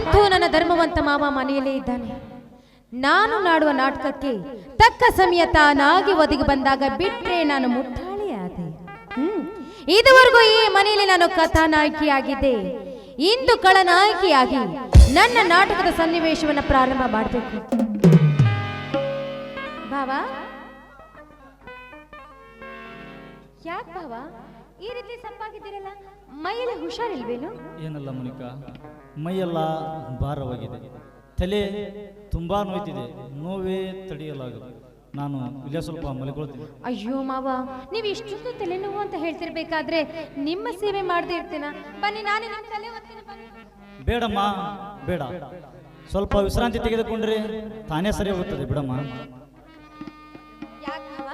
ಅಂತೂ ನನ್ನ ಧರ್ಮವಂತ ಮಾವ ಮನೆಯಲ್ಲೇ ಇದ್ದಾನೆ. ನಾನು ನಾಡುವ ನಾಟಕಕ್ಕೆ ತಕ್ಕ ಸಮಯ ತಾನಾಗಿ ಒದಗಿ ಬಂದಾಗ ಬಿಟ್ಟರೆ ನಾನು ಮುಟ್ಟಾಳೆ ಆದೆ. ಹ್ಮ್. ಇದುವರೆಗೂ ಈ ಮನೆಯಲ್ಲಿ ನಾನು ಕಥಾನಾಯಕಿಯಾಗಿದ್ದೆ. ಇಂದು ಕಳನಾಯಕಿಯಾಗಿ ನನ್ನ ನಾಟಕದ ಸನ್ನಿವೇಶವನ್ನು ಪ್ರಾರಂಭ ಮಾಡಬೇಕು. ಯಾಕೆ ಈ ರೀತಿ ಸಪ್ಪಾಗಿದ್ದೀರಲ್ಲ ಮೈಯಲ್ಲಿ ಹುಷಾರಿಲ್ವೇನು? ಏನಲ್ಲ ಮುನಿಕ? ಮೈಯೆಲ್ಲ ಭಾರವಾಗಿದೆ. ತಲೆ ತುಂಬಾ ನೋಯ್ತಿದೆ. ನೋವೇ ತಡೆಯಲಾಗದು. ನಾನು ಇಲ್ಲೇ ಸ್ವಲ್ಪ ಮಲ್ಕೊಳ್ತೀನಿ. ಅಯ್ಯೋ ಮಾವ ನೀವು ಇಷ್ಟೊಂದು ತಲೆನೋವು ಅಂತ ಹೇಳ್ತಿರ್ಬೇಕಾದ್ರೆ ನಿಮ್ಮ ಸೇವೆ ಮಾಡದೇ ಇರ್ತೇನೆ? ಬನ್ನಿ ನಾನೇ ನಿಮ್ಮ ತಲೆ ಒತ್ತೀನಿ ಬನ್ನಿ. ಬೇಡಮ್ಮ ಬೇಡ. ಸ್ವಲ್ಪ ವಿಶ್ರಾಂತಿ ತೆಗೆದುಕೊಂಡ್ರೆ ತಾನೇ ಸರಿ ಹೋಗುತ್ತದೆ ಬಿಡಮ್ಮ. ಯಾಕ್ ಮಾವ?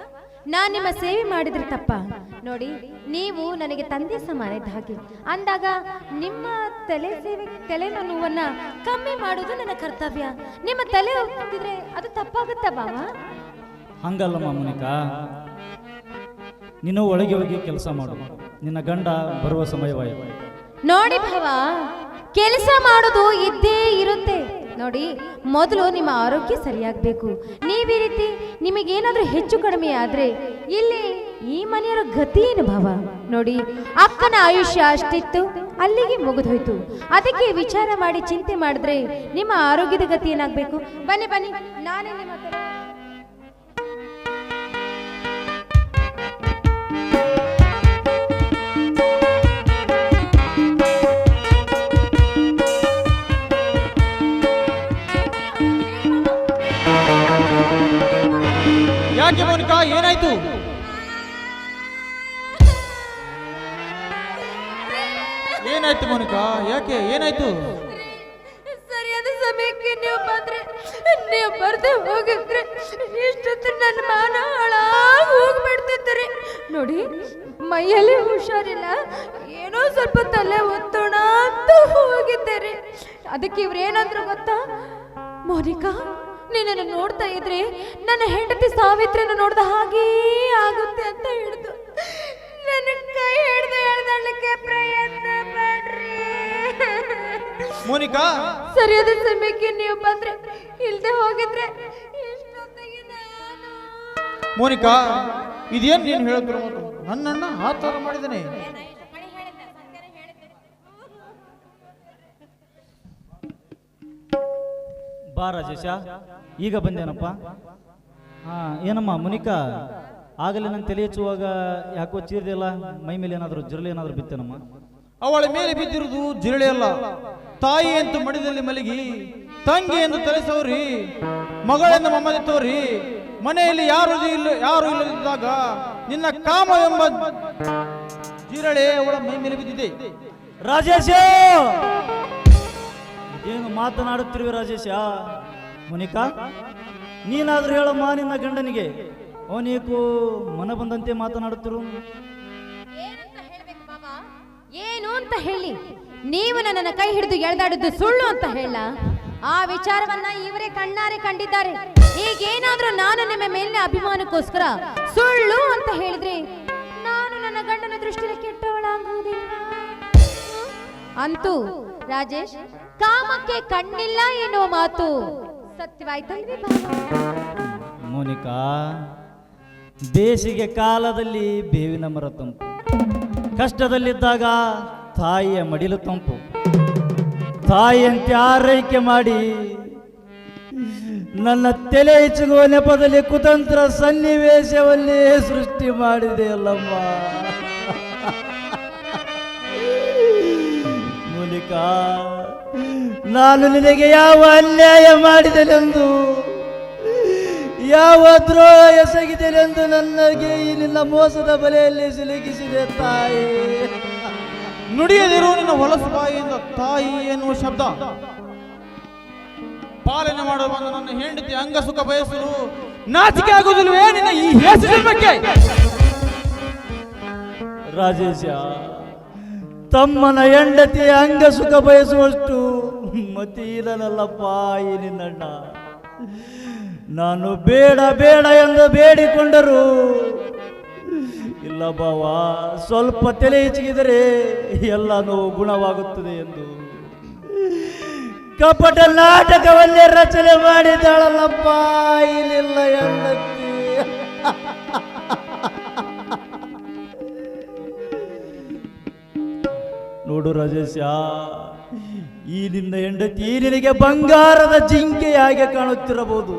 ನಾನ್ ನಿಮ್ಮ ಸೇವೆ ಮಾಡಿದ್ರೆ ತಪ್ಪ. ನೋಡಿ ನೀವು ನನಗೆ ತಂದೆ ಸಮಾನ ಇದ್ದ ಹಾಗೆ. ಅಂದಾಗ ನಿಮ್ಮ ತಲೆ ಸೇವೆ ತಲೆ ನೋವನ್ನ ಕಮ್ಮಿ ಮಾಡೋದು ನನ್ನ ಕರ್ತವ್ಯ. ನಿಮ್ಮ ತಲೆ ಹೋಗ್ತಿದ್ರೆ ಅದು ತಪ್ಪಾಗುತ್ತಾ ಬಾವ? ಹಂಗಲ್ಲ ಮುನಿಕ ನೀನು ಒಳಗೆ ಹೋಗಿ ಕೆಲಸ ಮಾಡು. ನಿನ್ನ ಗಂಡ ಬರುವ ಸಮಯವಾಯಿತು. ನೋಡಿ ಭಾವ ಕೆಲಸ ಮಾಡೋದು ಇದ್ದೇ ಇರುತ್ತೆ. ನೋಡಿ ಮೊದಲು ನಿಮ್ಮ ಆರೋಗ್ಯ ಸರಿಯಾಗಬೇಕು. ನೀವು ಈ ರೀತಿ ನಿಮಗೇನಾದ್ರೂ ಹೆಚ್ಚು ಕಡಿಮೆ ಆದ್ರೆ ಇಲ್ಲಿ ಈ ಮನೆಯವರ ಗತಿ ಏನು ಭಾವ? ನೋಡಿ, ಅಕ್ಕನ ಆಯುಷ್ಯ ಅಷ್ಟಿತ್ತು, ಅಲ್ಲಿಗೆ ಮುಗಿದೋಯ್ತು. ಅದಕ್ಕೆ ವಿಚಾರ ಮಾಡಿ ಚಿಂತೆ ಮಾಡಿದ್ರೆ ನಿಮ್ಮ ಆರೋಗ್ಯದ ಗತಿ ಏನಾಗಬೇಕು? ಬನ್ನಿ ಬನ್ನಿ, ನಾನೇ ನಿಮ್ಮ ಏನಾಯ್ತು? ಏನಾಯ್ತು ಮೋನಿಕಾ? ಯಾಕೆ? ಏನಾಯ್ತು? ಸರಿಯಾದ ಸಮಯಕ್ಕೆ ನೀವು ಬಂದ್ರೆ, ನೀವು ಬರ್ದೆ ಹೋಗಿದ್ರೆ ಇಷ್ಟೊತ್ತು ನನ್ನ ಮಾನ ಹಾಳಾಗಿ ಹೋಗ್ಬಿಡ್ತಿದ್ರಿ. ನೋಡಿ, ಮೈಯಲ್ಲಿ ಹುಷಾರಿಲ್ಲ. ಏನೋ ಸ್ವಲ್ಪ ತಲೆ ಒತ್ತೋಣ ಅಂತ ಹೋಗಿದ್ದೀರಿ. ಅದಕ್ಕೆ ಇವ್ರೇನಂದ್ರು ಗೊತ್ತಾ? ಮೋನಿಕಾ ನೀನನ್ನು ನೋಡ್ತಾ ಇದ್ರೆ ನನ್ನ ಹೆಂಡತಿ ಸಾವಿತ್ರಿನ ನೋಡ್ದ ಹಾಗೇ ಆಗುತ್ತೆ ಅಂತ ಹೇಳಿದ್ರು ಮೋನಿಕಾ? ಸರಿಯಾದ ಸಮಯಕ್ಕೆ ನೀವು ಬಂದ್ರೆ ಇಲ್ದೆ ಹೋಗಿದ್ರೆ ಎಷ್ಟೊತ್ತಿಗೆ ನಾನು? ಮೋನಿಕಾ ಇದೇನ್ ನೀನು ಹೇಳಿದ್ರು ನನ್ನಣ್ಣ ಆ ಥರ ಮಾಡಿದ್ದಾನೆ ಬಾ ರಾಜೇಶ ಈಗ ಬಂದೇನಪ್ಪ? ಹಾ ಏನಮ್ಮ ಮುನಿಕಾ ಆಗಲೇ ನನ್ನ ತಲೆ ಹಚ್ಚುವಾಗ ಯಾಕೋ ಚೀರ್ದಿಲ್ಲ ಮೈ ಮೇಲೆ ಏನಾದರೂ ಜಿರಳೆ ಏನಾದರೂ ಬಿತ್ತೇನಮ್ಮ? ಅವಳ ಮೇಲೆ ಬಿದ್ದಿರುವುದು ಜಿರಳೆ ಅಲ್ಲ. ತಾಯಿ ಎಂದು ಮಡಿದಲ್ಲಿ ಮಲಗಿ, ತಂಗಿ ಎಂದು ತಲೆಸೋರಿ ಮಗಳೆಂದು ಮಮ್ಮದಿ ತೋರಿ, ಮನೆಯಲ್ಲಿ ಯಾರು ಇಲ್ಲ, ಯಾರು ಇಲ್ಲದಿದ್ದಾಗ ನಿನ್ನ ಕಾಮ ಎಂಬ ಜಿರಳೆ ಅವಳ ಮೈ ಮೇಲೆ ಬಿದ್ದಿದೆ. ರಾಜೇಶ! ಏನು ಮಾತನಾಡುತ್ತಿರುವೆ ರಾಜೇಶ? ಮುನಿಕಾ, ನೀನಾದ್ರೂ ಹೇಳಮ್ಮ ನಿನ್ನ ಗಂಡನಿಗೆ. ಅವನೇಕೋ ಮನ ಬಂದಂತೆ ಮಾತನಾಡುತ್ತಿರು. ಏನು ಅಂತ ಹೇಳಿ. ನೀವು ನನ್ನನ್ನ ಕೈ ಹಿಡಿದು ಎಳೆದಾಡಿದ್ದು ಸುಳ್ಳು ಅಂತ ಹೇಳ. ಆ ವಿಚಾರವನ್ನ ಇವರೇ ಕಣ್ಣಾರೆ ಕಂಡಿದ್ದಾರೆ. ಈಗೇನಾದ್ರೂ ನಾನು ನಿಮ್ಮ ಮೇಲಿನ ಅಭಿಮಾನಕ್ಕೋಸ್ಕರ ಸುಳ್ಳು ಅಂತ ಹೇಳಿದ್ರೆ ನಾನು ನನ್ನ ಗಂಡನ ದೃಷ್ಟಿಯಲ್ಲಿ ಕೆಟ್ಟವಳಾಗುವುದಿಲ್ಲ. ಅಂತೂ ರಾಜೇಶ್, ಕಾಮಕ್ಕೆ ಕಣ್ಣಿಲ್ಲ ಎನ್ನುವ ಮಾತು ಸತ್ಯವಾಯ್ತಲ್ವಿ ಮೋನಿಕಾ, ಬೇಸಿಗೆ ಕಾಲದಲ್ಲಿ ಬೇವಿನ ಮರ ತಂಪು. ಕಷ್ಟದಲ್ಲಿದ್ದಾಗ ತಾಯಿಯ ಮಡಿಲು ತಂಪು. ತಾಯಿಯಂತೆ ಆರೈಕೆ ಮಾಡಿ ನನ್ನ ತಲೆ ಹೆಚ್ಚುಗುವ ನೆಪದಲ್ಲಿ ಕುತಂತ್ರ ಸನ್ನಿವೇಶವನ್ನೇ ಸೃಷ್ಟಿ ಮಾಡಿದೆ ಅಲ್ಲಮ್ಮ. ನಾನು ನಿನಗೆ ಯಾವ ಅನ್ಯಾಯ ಮಾಡಿದನೆಂದು, ಯಾವ ದ್ರೋಹ ಎಸಗಿದೆನೆಂದು ನನಗೆ ಈ ನಿನ್ನ ಮೋಸದ ಬಲೆಯಲ್ಲಿ ಸಿಲುಕಿಸಿದೆ ತಾಯಿ. ನುಡಿಯದಿರು ನಿನ್ನ ಹೊಲಸು ಬಾಯಿಯಿಂದ ತಾಯಿ ಎನ್ನುವ ಶಬ್ದ. ಪಾಲನೆ ಮಾಡುವ ನನ್ನ ಹೆಂಡತಿ ಅಂಗ ಸುಖ ಬಯಸಲು ನಾಚಿಕೆ ಆಗುವುದಿಲ್ವೇ ನಿನ್ನ ಈ ರಾಜೇಶ, ತಮ್ಮನ ಹೆಂಡತಿ ಅಂಗ ಸುಖ ಬಯಸುವಷ್ಟು ಮತೀಲನಲ್ಲಪ್ಪ ಈ ನಿನ್ನಣ್ಣ. ನಾನು ಬೇಡ ಬೇಡ ಎಂದು ಬೇಡಿಕೊಂಡರು ಇಲ್ಲ ಬಾವ, ಸ್ವಲ್ಪ ತಲೆ ಹೆಚ್ಚಿಗಿದರೆ ಎಲ್ಲ ಗುಣವಾಗುತ್ತದೆ ಎಂದು. ಕಪಟ ನಾಟಕವನ್ನೇ ರಚನೆ ಮಾಡಿದಾಳಲ್ಲಪ್ಪ ಇಲ್ಲಿಲ್ಲ ಹೆಂಡತಿ. ನೋಡು ರಾಜೇಶ, ಈ ನಿನ್ನ ಹೆಂಡತಿ ನಿನಗೆ ಬಂಗಾರದ ಜಿಂಕೆಯಾಗೆ ಕಾಣುತ್ತಿರಬಹುದು.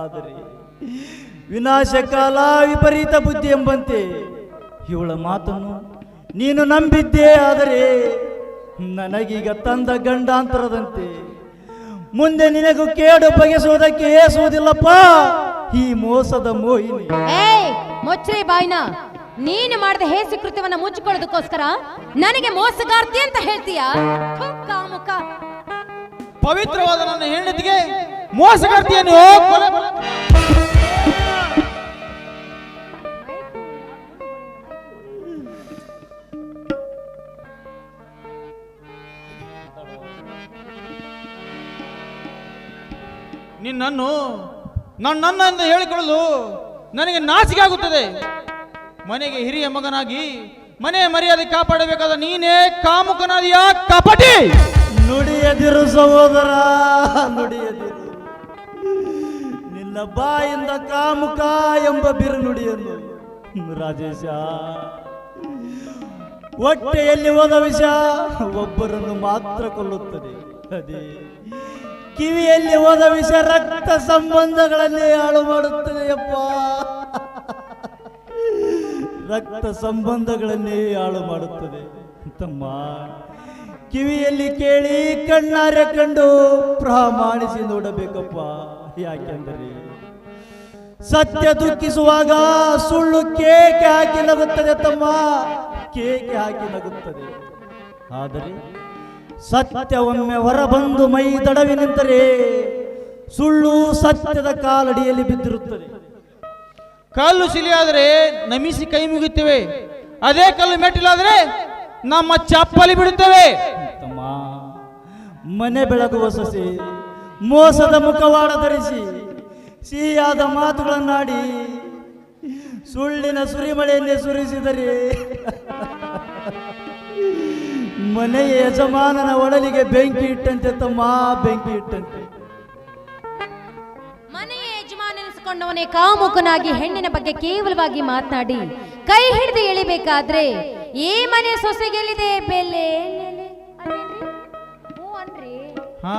ಆದರೆ ವಿನಾಶ ಕಾಲ ವಿಪರೀತ ಬುದ್ಧಿ ಎಂಬಂತೆ ಇವಳ ಮಾತನ್ನು ನೀನು ನಂಬಿದ್ದೇ ಆದರೆ ನನಗೀಗ ತಂದ ಗಂಡಾಂತರದಂತೆ ಮುಂದೆ ನಿನಗೂ ಕೇಡು ಬಗೆಸುವುದಕ್ಕೆ ಏಸುವುದಿಲ್ಲಪ್ಪ. ಈ ಮೋಸದ ಮೋಹಿನಿ. ಏಯ್ ಮುಚ್ಚ್ರಿ ಬಾಯ್ನ. ನೀನು ಮಾಡಿದ ಹೇಸಿ ಕೃತ್ಯವನ್ನ ಮುಚ್ಚಿಕೊಳ್ಳೋದಕ್ಕೋಸ್ಕರ ನನಗೆ ಮೋಸಗಾರ್ತಿ ಅಂತ ಹೇಳ್ತೀಯಾ? ಕಾಮುಕ. ಪವಿತ್ರವಾದ ನನ್ನ ಹೆಂಡತಿಗೆ ಮೋಸಗಾರ್ತಿಯನ್ನು ನಿನ್ನನ್ನು ನನ್ನನ್ನ ಎಂದು ಹೇಳಿಕೊಳ್ಳಲು ನನಗೆ ನಾಚಿಕೆ ಆಗುತ್ತದೆ. ಮನೆಗೆ ಹಿರಿಯ ಮಗನಾಗಿ ಮನೆ ಮರ್ಯಾದೆ ಕಾಪಾಡಬೇಕಾದ ನೀನೇ ಕಾಮುಕನಾದಿಯ ಕಪಟಿ ನುಡಿಯದಿರು ಸಹೋದರ, ನುಡಿಯದಿರು. ನಿನ್ನ ಬಾಯಿಂದ ಕಾಮುಕ ಎಂಬ ಬಿರು ನುಡಿಯನ್ನು ರಾಜೇಶ. ಹೊಟ್ಟೆಯಲ್ಲಿ ಹೋದ ವಿಷ ಒಬ್ಬರನ್ನು ಮಾತ್ರ ಕೊಲ್ಲುತ್ತದೆ. ಅದೇ. ಕಿವಿಯಲ್ಲಿ ಹೋದ ವಿಷ ರಕ್ತ ಸಂಬಂಧಗಳಲ್ಲಿ ಹಾಳು ಮಾಡುತ್ತದೆಯಪ್ಪ ರಕ್ತ ಸಂಬಂಧಗಳನ್ನೇ ಹಾಳು ಮಾಡುತ್ತದೆ. ತಮ್ಮ ಕಿವಿಯಲ್ಲಿ ಕೇಳಿ ಕಣ್ಣಾರೆ ಕಂಡು ಪ್ರಾಮಾಣಿಸಿ ನೋಡಬೇಕಪ್ಪ. ಯಾಕೆಂದರೆ ಸತ್ಯ ದುಃಖಿಸುವಾಗ ಸುಳ್ಳು ಕೇಕೆ ಹಾಕಿ ನಗುತ್ತದೆ ತಮ್ಮ. ಕೇಕೆ ಹಾಕಿ ನಗುತ್ತದೆ. ಆದರೆ ಸತ್ಯ ಒಮ್ಮೆ ಹೊರಬಂದು ಮೈ ತಡವಿ ನಿಂತರೆ ಸುಳ್ಳು ಸತ್ಯದ ಕಾಲಡಿಯಲ್ಲಿ ಬಿದ್ದಿರುತ್ತದೆ. ಕಲ್ಲು ಸಿಲಿಯಾದರೆ ನಮಿಸಿ ಕೈ ಮುಗಿತೇವೆ ಅದೇ ಕಲ್ಲು ಮೆಟ್ಟಿಲಾದರೆ ನಮ್ಮ ಚಪ್ಪಲಿ ಬಿಡುತ್ತೇವೆ. ತಮ್ಮ ಮನೆ ಬೆಳಗುವ ಸೊಸೆ ಮೋಸದ ಮುಖವಾಡ ಧರಿಸಿ ಸಿಹಿಯಾದ ಮಾತುಗಳನ್ನಾಡಿ ಸುಳ್ಳಿನ ಸುರಿಮಳೆಯನ್ನೇ ಸುರಿಸಿದರೆ. ಮನೆಯ ಯಜಮಾನನ ಒಡಲಿಗೆ ಬೆಂಕಿ ಇಟ್ಟಂತೆ ತಮ್ಮ ಬೆಂಕಿ ಇಟ್ಟಂತೆ ಮನೆಯ ಯಜಮಾನನಿಸಿಕೊಂಡವನೇ ಕಾಮುಕನಾಗಿ ಹೆಣ್ಣಿನ ಬಗ್ಗೆ ಕೇವಲವಾಗಿ ಮಾತನಾಡಿ ಕೈ ಹಿಡಿದು ಎಳಿಬೇಕಾದ್ರೆ ಈ ಮನೆ ಸೊಸೆಗೆಲ್ಲಿದೆ ಬೆಲೆ? ಊರಿ ಹಾ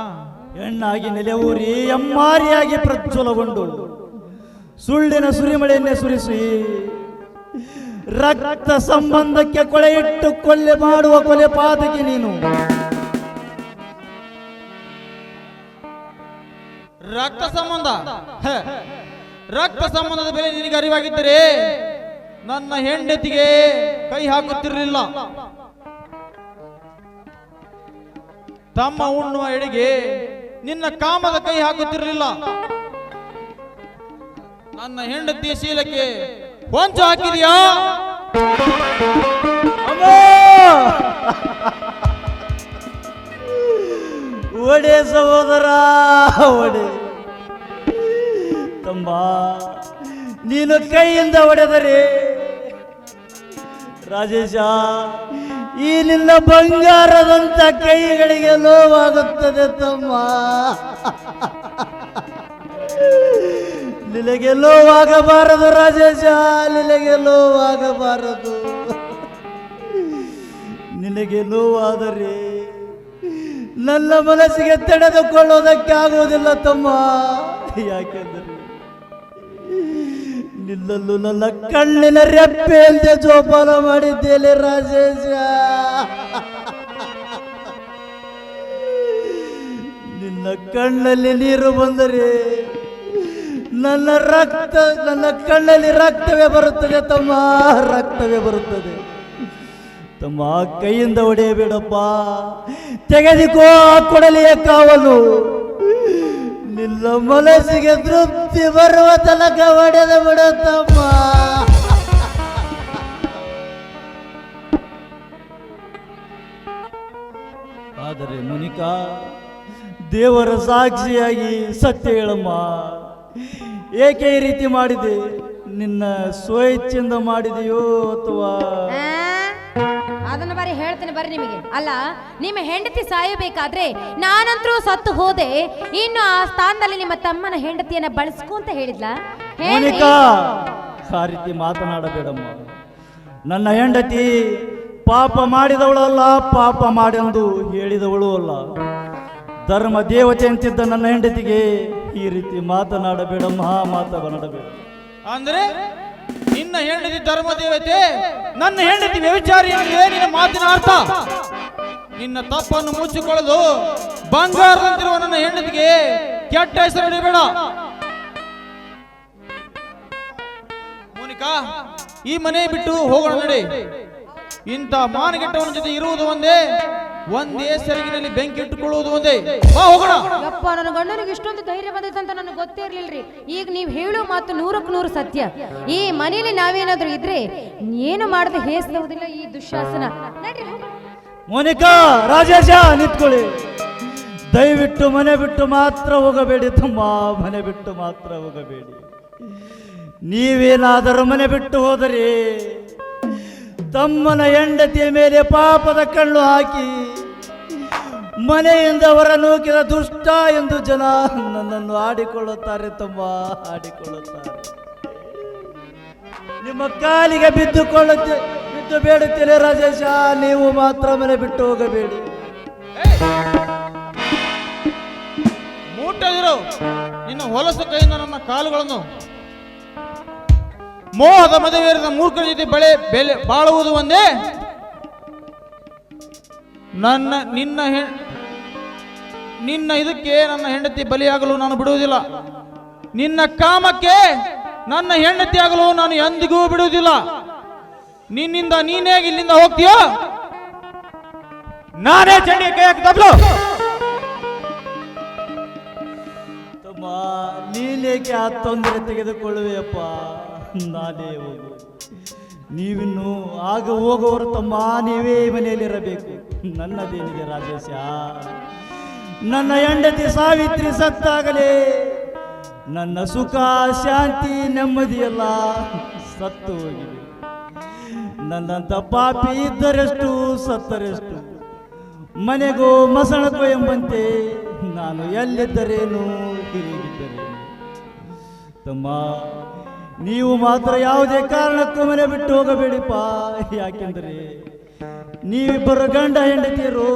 ಹೆಣ್ಣಾಗಿ ನೆಲೆಯೂರಿ ಎಮ್ಮಾರಿಯಾಗಿ ಪ್ರಜ್ವಲಗೊಂಡು ಸುಳ್ಳಿನ ಸುರಿಮಳೆಯನ್ನೇ ಸುರಿಸಿ ರಕ್ತ ಸಂಬಂಧಕ್ಕೆ ಕೊಳೆ ಇಟ್ಟು ಕೊಲ್ಲೆ ಮಾಡುವ ಕೊಲೆ ಪಾದಕ್ಕೆ ನೀನು. ರಕ್ತ ಸಂಬಂಧ. ರಕ್ತ ಸಂಬಂಧದ ಬೆಲೆ ನಿನಗೆ ಅರಿವಾಗಿದ್ದರೆ ನನ್ನ ಹೆಂಡತಿಗೆ ಕೈ ಹಾಕುತ್ತಿರಲಿಲ್ಲ. ತಮ್ಮ ಉಣ್ಣುವ ಎಡೆಗೆ ನಿನ್ನ ಕಾಮದ ಕೈ ಹಾಕುತ್ತಿರಲಿಲ್ಲ. ನನ್ನ ಹೆಂಡತಿಯ ಶೀಲಕ್ಕೆ ಹೊಂಚು ಹಾಕಿದೆಯಾ? ಒಡೆ ಸಹೋದರ, ಒಡೆ. ತಮ್ಮ ನೀನು ಕೈಯಿಂದ ಹೊಡೆದರೆ ರಾಜೇಶ, ಈ ನಿನ್ನ ಬಂಗಾರದಂತ ಕೈಗಳಿಗೆ ನೋವಾಗುತ್ತದೆ ತಮ್ಮ ನಿನಗೆ ನೋವಾಗಬಾರದು ರಾಜೇಶ ನಿನಗೆ ನೋವಾಗಬಾರದು ನಿನಗೆ ನೋವಾದರೆ ನನ್ನ ಮನಸ್ಸಿಗೆ ತಡೆದುಕೊಳ್ಳೋದಕ್ಕೆ ಆಗುವುದಿಲ್ಲ ತಮ್ಮ. ಯಾಕೆಂದರೆ ನಿನ್ನನ್ನು ನನ್ನ ಕಣ್ಣಿನ ರೆಪ್ಪೆಯಂತೆ ಜೋಪಾನ ಮಾಡಿದ್ದೇನೆ, ರಾಜೇಶ. ನಿನ್ನ ಕಣ್ಣಲ್ಲಿ ನೀರು ಬಂದರೆ ನನ್ನ ರಕ್ತ, ನನ್ನ ಕಣ್ಣಲ್ಲಿ ರಕ್ತವೇ ಬರುತ್ತದೆ ತಮ್ಮ, ರಕ್ತವೇ ಬರುತ್ತದೆ. ತಮ್ಮ ಕೈಯಿಂದ ಹೊಡೆಯಬೇಡಪ್ಪ. ತೆಗೆದುಕೋ ಕೊಡಲಿಯ ಕಾವಲು. ನಿನ್ನ ಮನಸ್ಸಿಗೆ ತೃಪ್ತಿ ಬರುವ ತನಕ ಹೊಡೆದ ಬಿಡುತ್ತಮ್ಮ ಆದರೆ ಮುನಿಕಾ, ದೇವರ ಸಾಕ್ಷಿಯಾಗಿ ಸತ್ಯ ಹೇಳಮ್ಮ. ಏಕೆ ಈ ರೀತಿ ಮಾಡಿದೆ? ನಿನ್ನ ಸ್ವಇಚ್ಛೆಯಿಂದ ಮಾಡಿದೆಯೋ ಅಥವಾ? ಅದನ್ನ ಬರೀ ಹೇಳ್ತೇನೆ ಬರ್ರಿ ನಿಮಗೆ. ಅಲ್ಲ ನಿಮ್ಮ ಹೆಂಡತಿ ಸಾಯಬೇಕಾದ್ರೆ ನಾನಂತರೂ ಸತ್ತು ಹೋದೆ. ಇನ್ನು ಆ ಸ್ಥಾನದಲ್ಲಿ ನಿಮ್ಮ ತಮ್ಮನ ಹೆಂಡತಿಯನ್ನ ಬಳಸ್ಕು ಅಂತ ಹೇಳಿದ್ಲ? ಹೇಳ್ರಿ. ಮೋನಿಕಾ ಆ ರೀತಿ ಮಾತನಾಡಬೇಡಮ್ಮ. ನನ್ನ ಹೆಂಡತಿ ಪಾಪ ಮಾಡಿದವಳಲ್ಲ ಪಾಪ ಮಾಡೆಂದು ಹೇಳಿದವಳು ಅಲ್ಲ. ಧರ್ಮ ದೇವತೆ ಅಂತಿದ್ದ ನನ್ನ ಹೆಂಡತಿಗೆ ಈ ರೀತಿ ಮಾತನಾಡಬೇಡ, ಮಹಾ ಮಾತನಾಡಬೇಡ ಅಂದ್ರೆ ನಿನ್ನ ಹೆಂಡತಿ ಧರ್ಮ ದೇವತೆ, ನನ್ನ ಹೆಂಡತಿ ವ್ಯವಿಚಾರಿ ನಿನ್ನ ಮಾತಿನ ಅರ್ಥ. ನಿನ್ನ ತಪ್ಪನ್ನು ಮುಚ್ಚಿಕೊಳ್ಳಲು ಬಂಗಾರದಂತಿರುವ ನನ್ನ ಹೆಂಡತಿಗೆ ಕೆಟ್ಟ ಹೆಸರು ಇಡಬೇಡ. ಮೋನಿಕಾ, ಈ ಮನೆ ಬಿಟ್ಟು ಹೋಗೋಣ ನಡಿ. ಇಂಥ ಮಾನಗೆಟ್ಟವನ ಜೊತೆ ಇರುವುದು ಒಂದೇ. ಒಂದೇ ಸೆರಗಿನಲ್ಲಿ ಬೆಂಕಿ ಇಟ್ಟುಕೊಳ್ಳೋದು ಒಂದೇ. ಬಾ ಹೋಗೋಣ. ಯಪ್ಪ ನನ್ನ ಗಂಡನಿಗೆ ಇಷ್ಟೊಂದು ಧೈರ್ಯ ಬಂದೈತೆ ಅಂತ ನನಗೆ ಗೊತ್ತೇ ಇರ್ಲಿಲ್ರಿ. ಈಗ ನೀವು ಹೇಳೋ ಮಾತು ನೂರಕ್ಕೆ ನೂರು ಸತ್ಯ. ಈ ಮನೇಲಿ ನಾವೇನಾದ್ರೂ ಇದ್ರೆ ಏನು ಮಾಡದೆ ಹೇಸಲುವುದಿಲ್ಲ ಈ ದುಶ್ಯಾಸನ ನಡ್ರಿ ಹೋಗೋಣ. ಮೋನಿಕಾ ರಾಜೇಶ ನಿಂತ್ಕೊಳ್ಳಿ. ದಯವಿಟ್ಟು ಮನೆ ಬಿಟ್ಟು ಮಾತ್ರ ಹೋಗಬೇಡಿ. ತಮ್ಮ ಮನೆ ಬಿಟ್ಟು ಮಾತ್ರ ಹೋಗಬೇಡಿ. ನೀವೇನಾದರೂ ಮನೆ ಬಿಟ್ಟು ಹೋದರೆ ತಮ್ಮನ ಹೆಂಡತಿಯ ಮೇಲೆ ಪಾಪದ ಕಣ್ಣು ಹಾಕಿ ಮನೆಯಿಂದ ಹೊರ ನೂಕಿದ ದುಷ್ಟ ಎಂದು ಜನ ನನ್ನನ್ನು ಆಡಿಕೊಳ್ಳುತ್ತಾರೆ ತಮ್ಮ, ಆಡಿಕೊಳ್ಳುತ್ತಾರೆ. ನಿಮ್ಮ ಕಾಲಿಗೆ ಬಿದ್ದುಕೊಳ್ಳುತ್ತೆ ಬಿದ್ದು ಬೇಡುತ್ತೇನೆ ರಾಜೇಶ, ನೀವು ಮಾತ್ರ ಮನೆ ಬಿಟ್ಟು ಹೋಗಬೇಡಿ. ಮೂಟದಿರು ನಿನ್ನ ಹೊಲಸು ಕೈಯಿಂದ ನನ್ನ ಕಾಲುಗಳನ್ನು ಮೋಹದ ಮದುವೆಯರಿದ ಮೂರ್ಖರ ಜೊತೆ ಬಳೆ ಬೆಲೆ ಬಾಳುವುದು ಒಂದೇ? ನನ್ನ, ನಿನ್ನ ನಿನ್ನ ಇದಕ್ಕೆ ನನ್ನ ಹೆಂಡತಿ ಬಲಿಯಾಗಲು ನಾನು ಬಿಡುವುದಿಲ್ಲ. ನಿನ್ನ ಕಾಮಕ್ಕೆ ನನ್ನ ಹೆಂಡತಿ ಆಗಲು ನಾನು ಎಂದಿಗೂ ಬಿಡುವುದಿಲ್ಲ. ನಿನ್ನಿಂದ ನೀನೇ ಇಲ್ಲಿಂದ ಹೋಗ್ತೀಯೋ? ನಾನೇ ಚಂಡಿ ಕೈ ತಬ್ಲು ನೀನೇಕೆ ಆ ತೊಂದರೆ ತೆಗೆದುಕೊಳ್ಳುವೆಯಪ್ಪ? ಹೋಗು ನೀವಿನ್ನು ಆಗ ಹೋಗುವವರು ತಮ್ಮ ನೀವೇ ಮನೆಯಲ್ಲಿರಬೇಕು. ನನ್ನದೇನಿದೆ ರಾಜೇಶ. ನನ್ನ ಹೆಂಡತಿ ಸಾವಿತ್ರಿ ಸತ್ತಾಗಲೇ. ನನ್ನ ಸುಖ, ಶಾಂತಿ ನೆಮ್ಮದಿಯಲ್ಲ ಸತ್ತು ಹೋಗಿದೆ. ನನ್ನಂತ ಪಾಪಿ ಇದ್ದರೆಷ್ಟು ಸತ್ತರೆಷ್ಟು. ಮನೆಗೂ ಮಸಣಕೋ ಎಂಬಂತೆ ನಾನು ಎಲ್ಲಿದ್ದರೇನು ಹೀಗಿದ್ದರೇನು ತಮ್ಮ ನೀವು ಮಾತ್ರ ಯಾವುದೇ ಕಾರಣಕ್ಕೂ ಮನೆ ಬಿಟ್ಟು ಹೋಗಬೇಡಿಪ್ಪ. ಯಾಕೆಂದರೆ ನೀವಿಬ್ಬರು ಗಂಡ ಹೆಂಡತಿಯರು,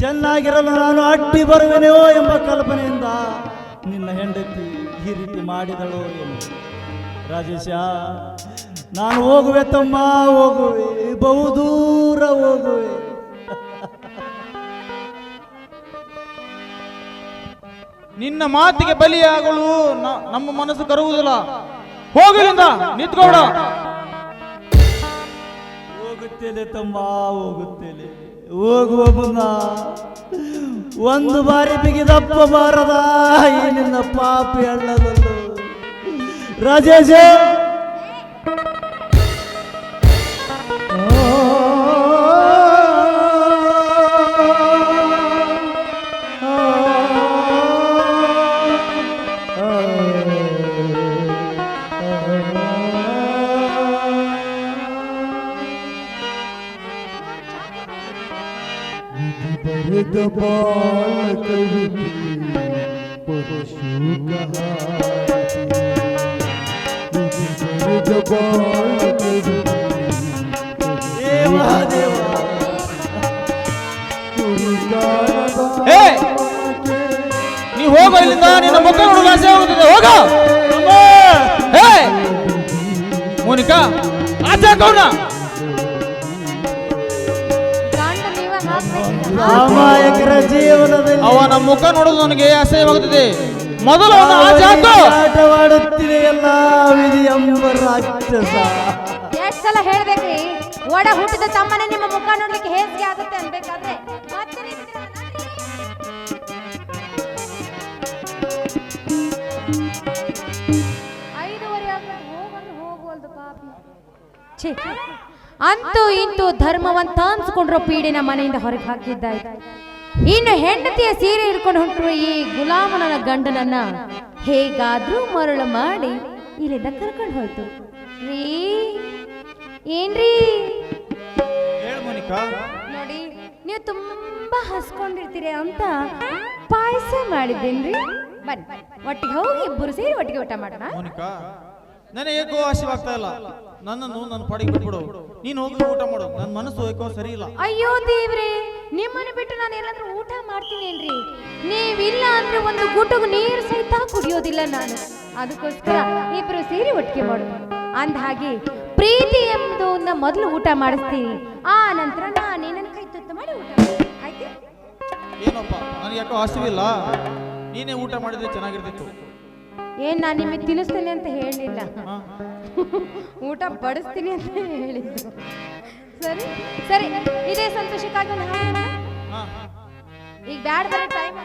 ಚೆನ್ನಾಗಿರಲು ನಾನು ಅಟ್ಟಿ ಬರುವೆನೆಯೋ ಎಂಬ ಕಲ್ಪನೆಯಿಂದ ನಿನ್ನ ಹೆಂಡತಿ ಈ ರೀತಿ ಮಾಡಿದಳು ಎಂದು. ರಾಜೇಶ, ನಾನು ಹೋಗುವೆ ತಮ್ಮ, ಹೋಗುವೆ ಬಹುದೂರ ಹೋಗುವೆ. ನಿನ್ನ ಮಾತಿಗೆ ಬಲಿಯಾಗಲು ನಮ್ಮ ಮನಸ್ಸು ಕರುವುದಿಲ್ಲ. ಹೋಗಲಿಂದ ನಿಂತ್ಕೋಣ ಹೋಗುತ್ತೇನೆ ತಮ್ಮ ಹೋಗುತ್ತೇನೆ ಹೋಗುವ ಮುನ್ನ ಒಂದು ಬಾರಿ ಬಿಗಿದಪ್ಪ ಬಾರದ ಏನಿಲ್ಲ ಪಾಪಿ ಹಳ್ಳದಲ್ಲೂ ರಾಜೇಶ! ನಿನ್ನ ಮುಖ ನೋಡಲು ಆಸೆ ಆಗುತ್ತದೆ ಹೋಗ. ಏ ಮೋನಿಕಾ ಆಚೆ ಹಾಕೋಣ. ಅಮಾಯಕರ ಜೀವನದಲ್ಲಿ ಅವನ ಮುಖ ನೋಡಲು ನನಗೆ ಅಸಹ್ಯವಾಗುತ್ತದೆ. ಮೊದಲು ಅವನ ಆಚೆ ಹಾಕು ಆಟವಾಡುತ್ತಿದೆ ಎಲ್ಲ ವಿಧಿ ಎಂಬ ರಾಕ್ಷಸ. ಎಷ್ಟ್ ಸಲ ಹೇಳ್ಬೇಕ್ರಿ? ಒಡ ಹುಟ್ಟಿದ ತಮ್ಮನೆ ನಿಮ್ಮ ಮುಖ ನೋಡ್ಲಿಕ್ಕೆ ಹೇಸಿಗೆ ಆಗುತ್ತೆ ಅನ್ಬೇಕಾದ್ರೆ ಮತ್ತೆ ಅಂತೂ ಇಂತೂ ಧರ್ಮವಂತ ಅನ್ಸ್ಕೊಂಡ್ರೋ ಪೀಡಿನ ಮನೆಯಿಂದ ಹೊರಗೆ ಹಾಕಿದ್ದಾಯ್ತು. ಇನ್ನು ಹೆಂಡತಿಯ ಸೀರೆ ಇಟ್ಕೊಂಡು ಹೊಂಟ್ರು ಈ ಗುಲಾಮನ ಗಂಡನನ್ನ. ಹೇಗಾದ್ರೂ ಮರಳು ಮಾಡಿ ಇಲ್ಲಿಂದ ಕರ್ಕೊಂಡು ಹೋಯ್ತು. ರೀ ಏನ್ರೀ? ನೋಡಿ ನೀವು ತುಂಬಾ ಹಸ್ಕೊಂಡಿರ್ತೀರಿ ಅಂತ ಪಾಯಸ ಮಾಡಿದ್ದೇನ್ರಿ? ಬನ್ನಿ ಒಟ್ಟಿಗೆ ಹೋಗಿ ಇಬ್ಬರು ಸೇರಿ ಒಟ್ಟಿಗೆ ಊಟ ಮಾಡೋಣ. ನನಗೆ ಏಕೋ ಆಶೀವಾಗ್ತಾ ಇಲ್ಲ. ನನ್ನನ್ನು ನನ್ನ ಪಾಡಿಗೆ ಬಿಟ್ಬಿಡು. ನೀನು ಹೋಗಿ ಊಟ ಮಾಡು. ನನ್ನ ಮನಸ್ಸು ಏಕೋ ಸರಿ ಇಲ್ಲ. ಅಯ್ಯೋ ದೇವ್ರೆ ನಿಮ್ಮನ್ನ ಬಿಟ್ಟು ನಾನು ಏನಾದ್ರೂ ಊಟ ಮಾಡ್ತೀನೇನ್ರಿ? ನೀವಿಲ್ಲ ಅಂದ್ರೆ ಒಂದು ಗುಟುಗು ನೀರು ಸಹಿತ ಕುಡಿಯೋದಿಲ್ಲ ನಾನು. ಅದಕ್ಕೋಸ್ಕರ ಇಬ್ರು ಸೇರಿ ಒಟ್ಟಿಗೆ ಮಾಡು ಅಂದ ಹಾಗೆ ಪ್ರೀತಿ ಎಂಬುದನ್ನ ಮೊದಲು ಊಟ ಮಾಡಿಸ್ತೀನಿ. ಆ ನಂತರ ನಾನೇ ನನ್ನ ಕೈ ತುತ್ತು ಮಾಡಿ ಊಟ ಮಾಡ್ತೀನಿ. ಆಯ್ತು? ಏನಪ್ಪ ನನಗೆ ಯಾಕೋ ಹಸಿವಿಲ್ಲ ನೀನೇ ಊಟ ಮಾಡಿದ್ರೆ ಚೆನ್ನಾಗಿರ್ತಿತ್ತು. ಏನ್ ನಾನು ನಿಮಗೆ ತಿಳಿಸ್ತೀನಿ ಅಂತ ಹೇಳಲಿಲ್ಲ ಊಟ ಬಡಿಸ್ತೀನಿ ಅಂತ ಹೇಳಿದ್ದು. ಸರಿ ಸರಿ ಇದೇ ಸಂತೋಷಕ್ಕಾಗಿ. ಈಗ ಬ್ಯಾಡ ಟೈಮ್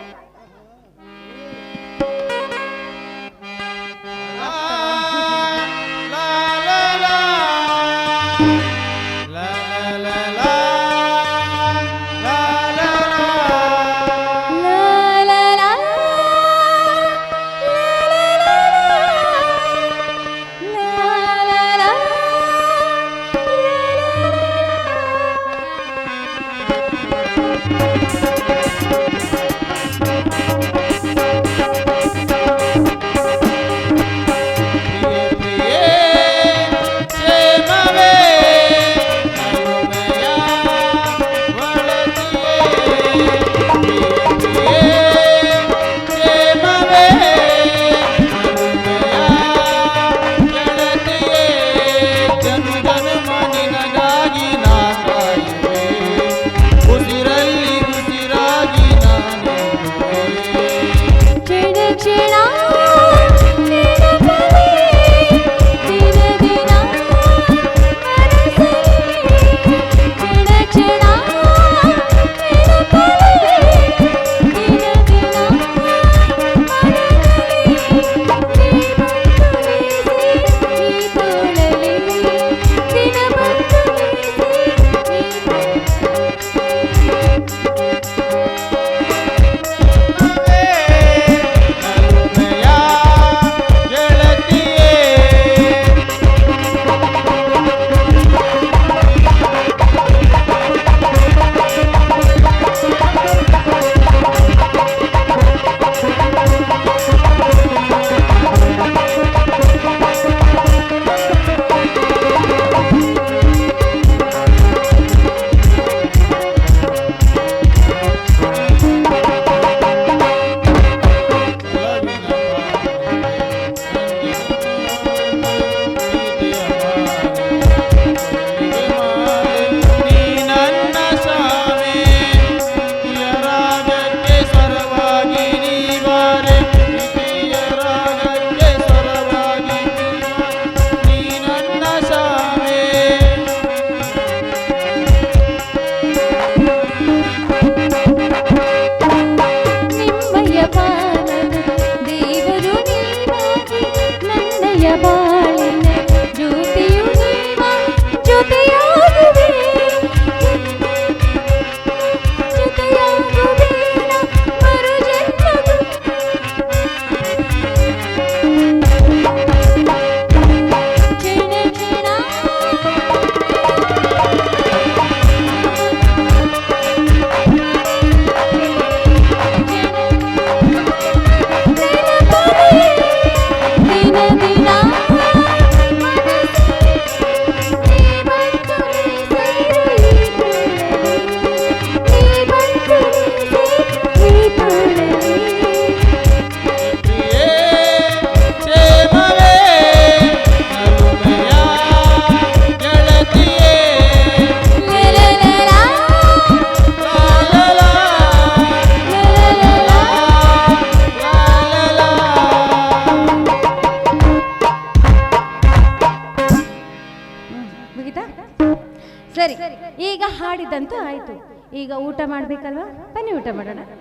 যাবা ಊಟ ಮಾಡ್ಬೇಕಲ್ವಾ